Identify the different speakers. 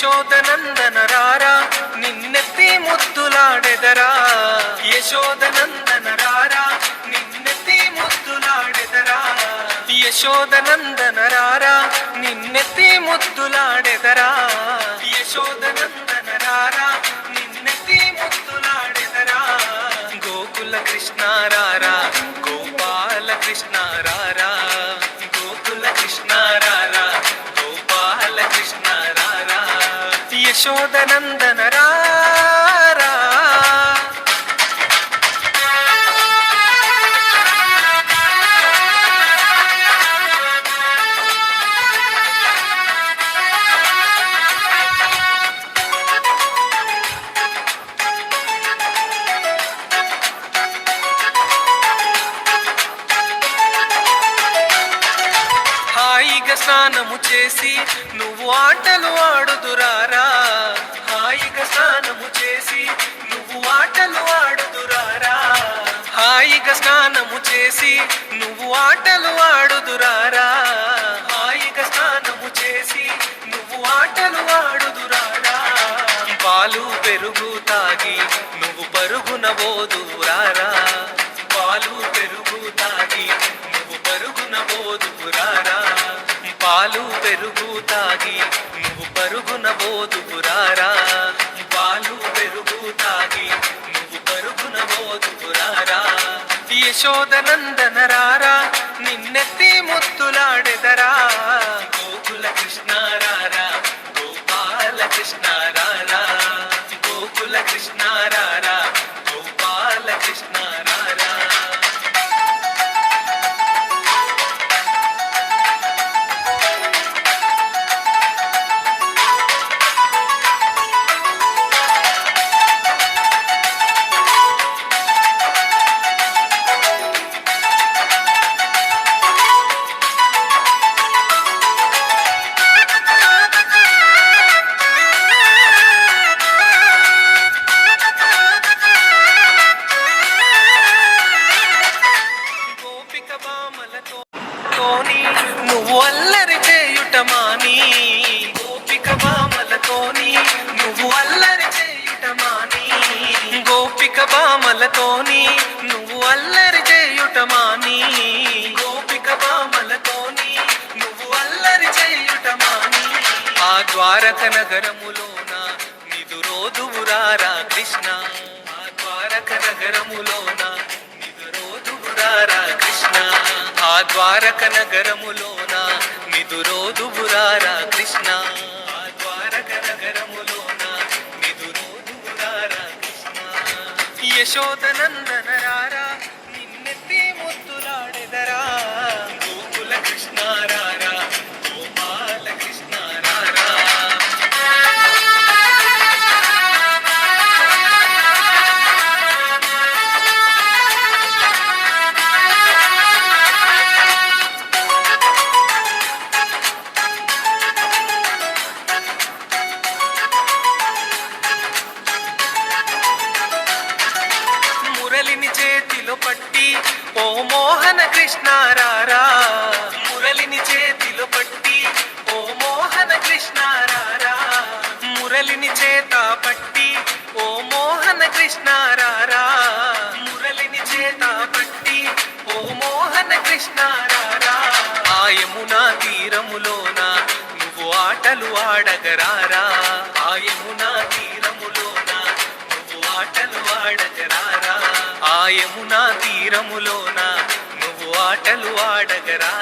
Speaker 1: యశోదనందన రారా నిన్నెత్తి ముద్దులాడెదరా యశోదనందన రారా నిన్నెత్తి ముద్దులాడెదరా యశోదనందన రారా యశోదనందన హాయిగా స్నానము చేసి నువ్వు ఆటలు ఆడుదురారా? హాయిగా స్నానము చేసి నువ్వు ఆటలు ఆడుదురారా? హాయిగా స్నానము చేసి నువ్వు ఆటలు ఆడుదురారా? హాయిగా స్నానము చేసి నువ్వు ఆటలు ఆడుదురారా? పాలు పెరుగు తాగి నువ్వు పరుగున ఓదురారా పోదురారా పాలు పెరుగు తాగి నువ్వు పరుగున మోదురారా యశోదనందన రారా నిన్నెత్తి ముత్తులాడెదరా గోకుల కృష్ణారారా గోపాల కృష్ణారారా? గోకుల కృష్ణారారా? చేయుటమాని గోపిక బామలతోని నువ్వు అల్లరి చేయుటమాని. గోపిక బామలతోని నువ్వు అల్లరి చేయుటమాని. గోపిక బామలతోని నువ్వు అల్లరి చేయుటమాని. ఆ ద్వారక నగరములోన నిదురోదువురారా కృష్ణ ఆ ద్వారక నగరములోన నిదురోదువురారా కృష్ణ ఆ ద్వారక నగరములోన నిదురోదువురారా కృష్ణ. ద్వారక నగరములోన నిదురోదువురారా కృష్ణ యశోదనందన రారా మురళిని చేతిలో పట్టి ఓ మోహన కృష్ణారారా మురళిని చేతిలో పట్టి ఓ మోహన కృష్ణారారా మురళిని చేత పట్టి ఓ మోహన కృష్ణారారా మురళిని చేత పట్టి ఓ మోహన కృష్ణారారా ఆ యమునా తీరములోన నువ్వు ఆటలు ఆడగరారా. ఆ యమునా తీరములోన నువ్వు ఆటలు ఆడగరా. యమునా తీరములోన నువ్వు ఆటలు ఆడగరా.